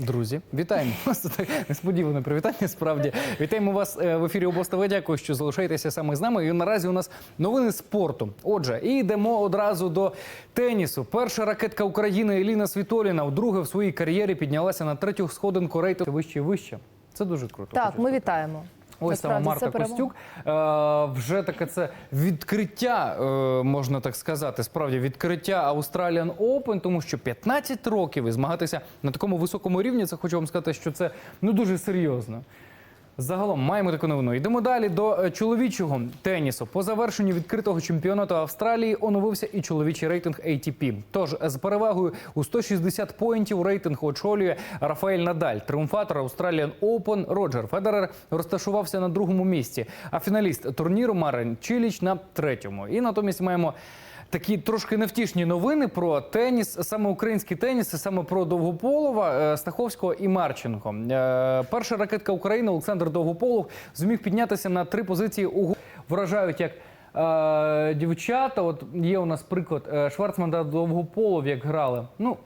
Друзі, вітаємо вас. Це так несподіване привітання. Справді вітаємо вас е, в ефірі обостове. Дякую, що залишаєтеся саме з нами. І наразі у нас новини спорту. Отже, і йдемо одразу до тенісу. Перша ракетка України Еліна Світоліна вдруге в своїй кар'єрі піднялася на третю сходинку рейтингу вище і вище. Це дуже круто. Так, ми вітаємо. Ось саме Марта. Костюк. Е, вже таке це відкриття, е, можна так сказати, справді відкриття Australian Open, тому що 15 років і змагатися на такому високому рівні. Це хочу вам сказати, що це ну дуже серйозно. Загалом маємо таку новину. Йдемо далі до е, чоловічого тенісу. По завершенню відкритого чемпіонату Австралії оновився і чоловічий рейтинг ATP. Тож з перевагою у 160 поінтів рейтинг очолює Рафаель Надаль. Тріумфатор Australian Open Роджер Федерер розташувався на другому місці. А фіналіст турніру Марин Чиліч на третьому. І натомість маємо. Такі трошки невтішні новини про теніс, саме український теніс, саме про Довгополова, е, Стаховського і Марченко. Е, Перша ракетка України Олександр Довгополов зміг піднятися на три позиції у вражають як. е, Дівчата, от є у нас приклад Шварцман та Довгополов, як грали. Ну,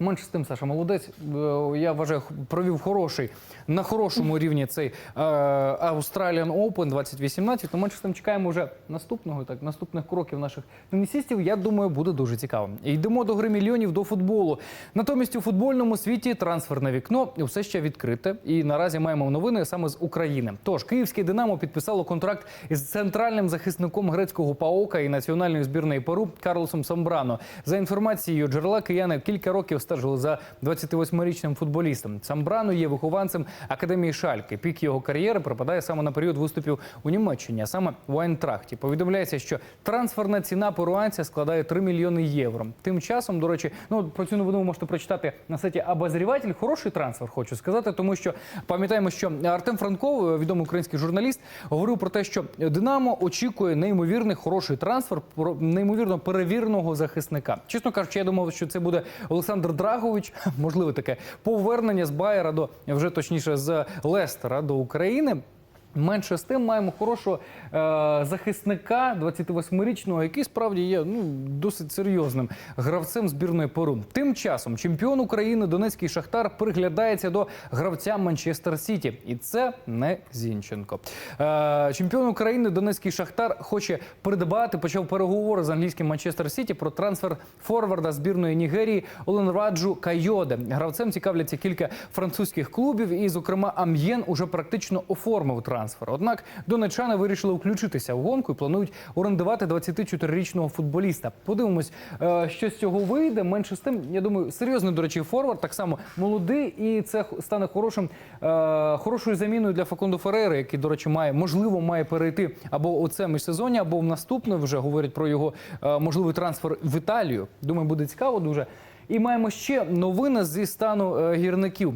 менше з тим, Саша, молодець. Е, Я вважаю, провів хороший на хорошому рівні цей е, Australian Open 2018. То менше з тим чекаємо вже наступного, так наступних кроків наших тенісістів. Я думаю, буде дуже цікаво. Йдемо до гри мільйонів до футболу. Натомість у футбольному світі трансферне вікно все ще відкрите. І наразі маємо новини саме з України. Тож київське Динамо підписало контракт із центральним захисником грецького ПАОКа і національної збірної Перу Карлосом Самбрано. За інформацією джерела кияни кілька років стежили за 28-річним футболістом. Самбрано є вихованцем академії Шальки. Пік його кар'єри припадає саме на період виступів у Німеччині, а саме в Айнтрахті. Повідомляється, що трансферна ціна перуанця складає 3 мільйони євро. Тим часом, до речі, ну про цю новину ви можете прочитати на сайті Обозріватель. Хороший трансфер, хочу сказати, тому що пам'ятаємо, що Артем Франков, відомий український журналіст, говорив про те, що Динамо очікує неймовірний хороший трансфер, про неймовірно перевіреного захисника. Чесно кажучи, я думав, що це буде Олександр Драгович, можливо, таке повернення з Байера до вже точніше з Лестера до України. Менше з тим маємо хорошого е, захисника 28-річного, який справді є ну досить серйозним гравцем збірної Перу. Тим часом чемпіон України Донецький Шахтар приглядається до гравця Манчестер Сіті, і це не Зінченко. Е, чемпіон України Донецький Шахтар хоче придбати. Почав переговори з англійським Манчестер Сіті про трансфер форварда збірної Нігерії Оленраджу Кайоде. Гравцем цікавляться кілька французьких клубів, і, зокрема, Ам'єн уже практично оформив трансфер. Однак донечани вирішили включитися в гонку і планують орендувати 24-річного футболіста. Подивимось, е, що з цього вийде. Менше з тим, я думаю, серйозний, до речі, форвард, так само молодий, і це стане хорошим, е, хорошою заміною для Факондо Ферейри, який, до речі, має можливо має перейти або у це міжсезоння, або в наступне. Вже говорять про його е, можливий трансфер в Італію. Думаю, буде цікаво дуже. І маємо ще новини зі стану гірників.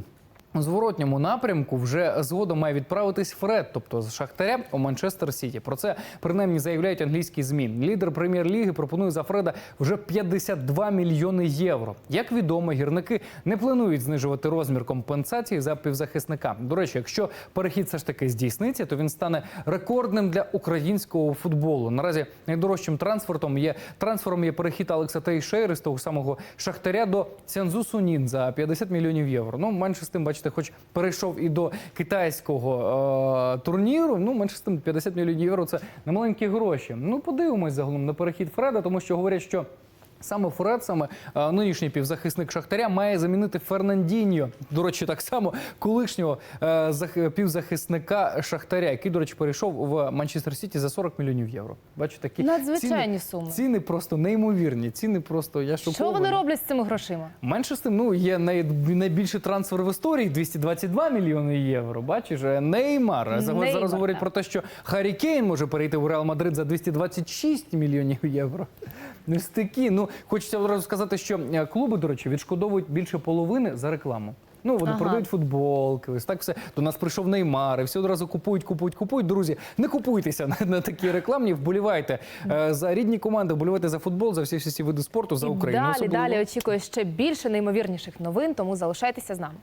У зворотньому напрямку вже згодом має відправитись Фред, тобто з Шахтаря у Манчестер Сіті. Про це принаймні заявляють англійські змі. Лідер прем'єр-ліги пропонує за Фреда вже 52 мільйони євро. Як відомо, гірники не планують знижувати розмір компенсації за півзахисника. До речі, якщо перехід все ж таки здійсниться, то він стане рекордним для українського футболу. Наразі найдорожчим трансфертом є трансфером є перехід Алекса Тейшейри з того самого Шахтаря до Цянзу Сунін за 50 мільйонів євро. Ну менше з тим, бачите, хоч перейшов і до китайського е, турніру. Ну менше з тим 50 мільйонів євро це не маленькі гроші. Ну подивимось загалом на перехід Фреда, тому що говорять, що. Саме Фред, саме е, нинішній півзахисник Шахтаря, має замінити Фернандіньо. До речі, так само колишнього е, півзахисника Шахтаря, який, до речі, перейшов в Манчестер Сіті за 40 мільйонів євро. Бачите, такі Надзвичайні ціни, суми. Ціни просто неймовірні. Ціни просто я Що вони роблять з цими грошима? Менше з тим, ну є най, найбільший трансфер в історії 222 мільйони євро. Бачиш, Неймар. Неймар, зараз говорять про те, що Харі Кейн може перейти в Реал Мадрид за 226 мільйонів євро. Ну, такі. Ну хочеться одразу сказати, що е, клуби, до речі, відшкодовують більше половини за рекламу. Ну, вони Ага. продають футболки, ось так все. До нас прийшов Неймар, і всі одразу купують, купують, купують. Друзі, не купуйтеся на, на такі рекламні, вболівайте е, за рідні команди, вболівайте за футбол, за всі всі, всі види спорту, за І Україну. далі, Особливо. далі очікує ще більше неймовірніших новин, тому залишайтеся з нами.